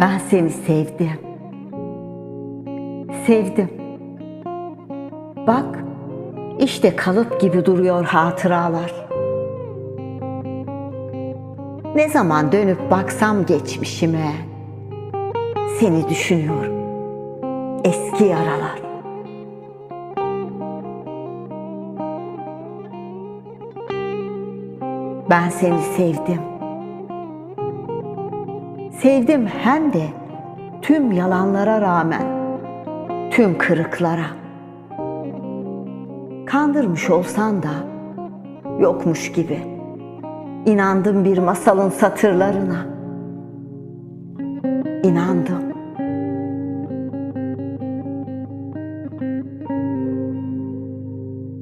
Ben seni sevdim. Sevdim. Bak, işte kalıp gibi duruyor hatıralar. Ne zaman dönüp baksam geçmişime, seni düşünüyorum. Eski yaralar. Ben seni sevdim. Sevdim hem de tüm yalanlara rağmen, tüm kırıklara. Kandırmış olsan da yokmuş gibi. İnandım bir masalın satırlarına. İnandım.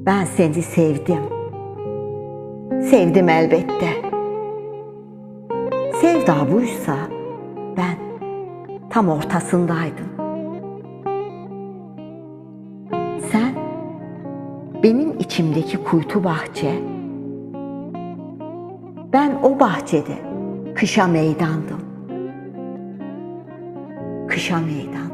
Ben seni sevdim. Sevdim elbette. Sevda buysa ben tam ortasındaydım. Sen benim içimdeki kuytu bahçe. Ben o bahçede kışa meydandım. Kışa meydandım.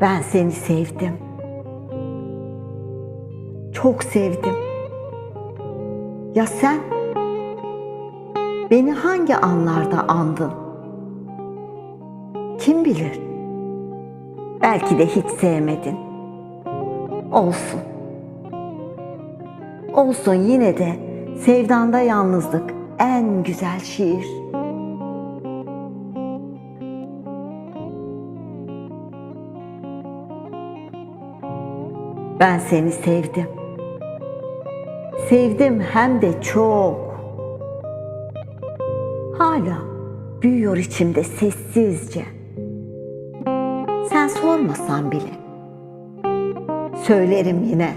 Ben seni sevdim. Çok sevdim. Ya sen? Beni hangi anlarda andın? Kim bilir? Belki de hiç sevmedin. Olsun. Olsun yine de sevdanda yalnızlık en güzel şiir. Ben seni sevdim. Sevdim hem de çok. Hala büyüyor içimde sessizce. Sen sormasan bile. Söylerim yine.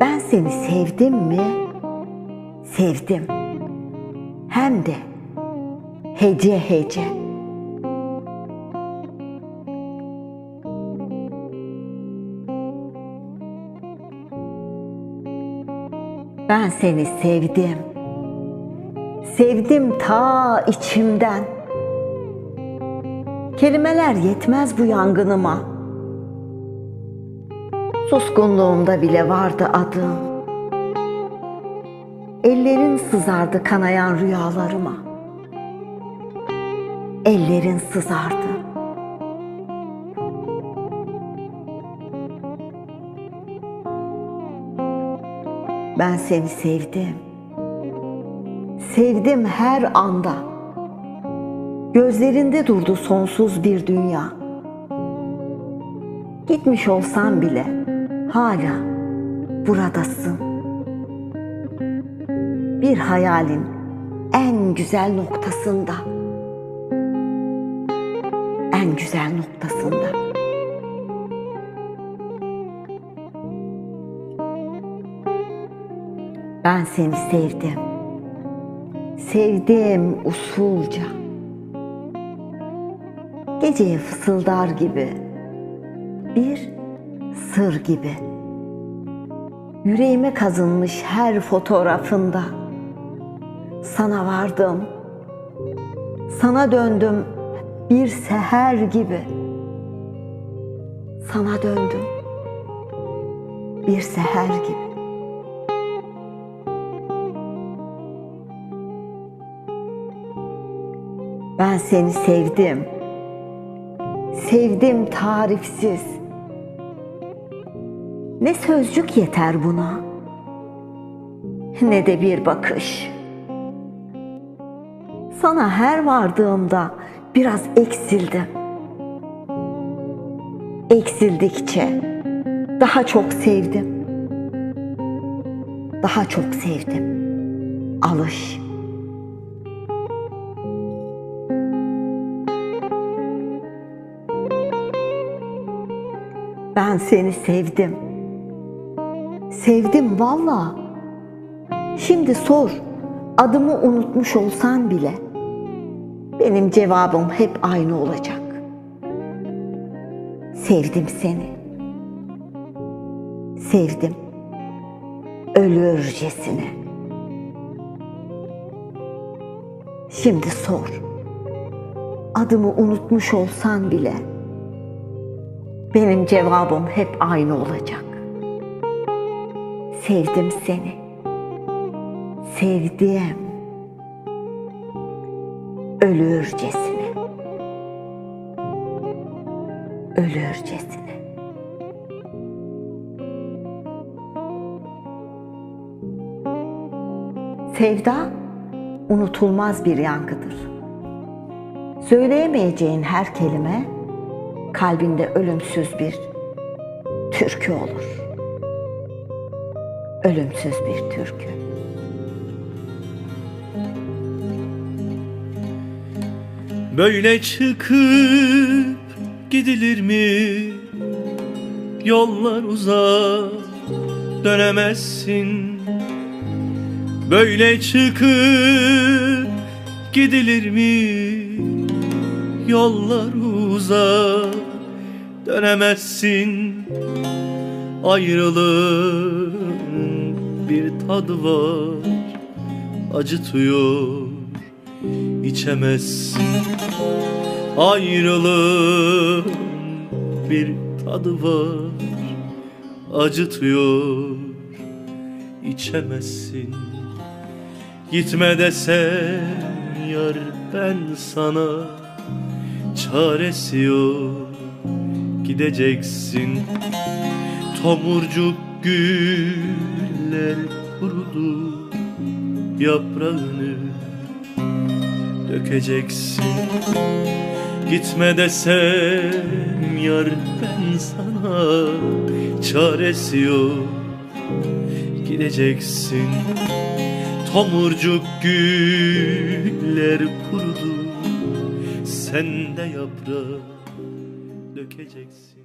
Ben seni sevdim mi? Sevdim. Hem de hece hece. Ben seni sevdim. Sevdim ta içimden. Kelimeler yetmez bu yangınıma. Suskunluğumda bile vardı adım. Ellerin sızardı kanayan rüyalarıma. Ellerin sızardı. Ben seni sevdim. Sevdim her anda. Gözlerinde durdu sonsuz bir dünya. Gitmiş olsan bile hala buradasın. Bir hayalin en güzel noktasında. En güzel noktasında. Ben seni sevdim. Sevdim usulca. Geceye fısıldar gibi. Bir sır gibi. Yüreğime kazınmış her fotoğrafında. Sana vardım. Sana döndüm bir seher gibi. Sana döndüm bir seher gibi. Ben seni sevdim. Sevdim tarifsiz. Ne sözcük yeter buna? Ne de bir bakış. Sana her vardığımda biraz eksildim. Eksildikçe daha çok sevdim. Daha çok sevdim. Alış. Ben seni sevdim. Sevdim valla. Şimdi sor. Adımı unutmuş olsan bile benim cevabım hep aynı olacak. Sevdim seni. Sevdim. ölürcesine. Şimdi sor. Adımı unutmuş olsan bile benim cevabım hep aynı olacak. Sevdim seni. Sevdiğim ölürcesine. Ölürcesine. Sevda unutulmaz bir yankıdır. Söyleyemeyeceğin her kelime kalbinde ölümsüz bir türkü olur. Ölümsüz bir türkü. Böyle çıkıp gidilir mi? Yollar uzak dönemezsin Böyle çıkıp gidilir mi? Yollar uzak dönemezsin. Ayrılığın bir tadı var Acıtıyor içemezsin. Ayrılığın bir tadı var Acıtıyor içemezsin. Gitme desem yar ben sana Çaresi yok gideceksin. Tomurcuk güller kurudu Yaprağını dökeceksin. Gitme desem yar ben sana Çaresi yok gideceksin. Tomurcuk güller kurudu Sen de yaprak dökeceksin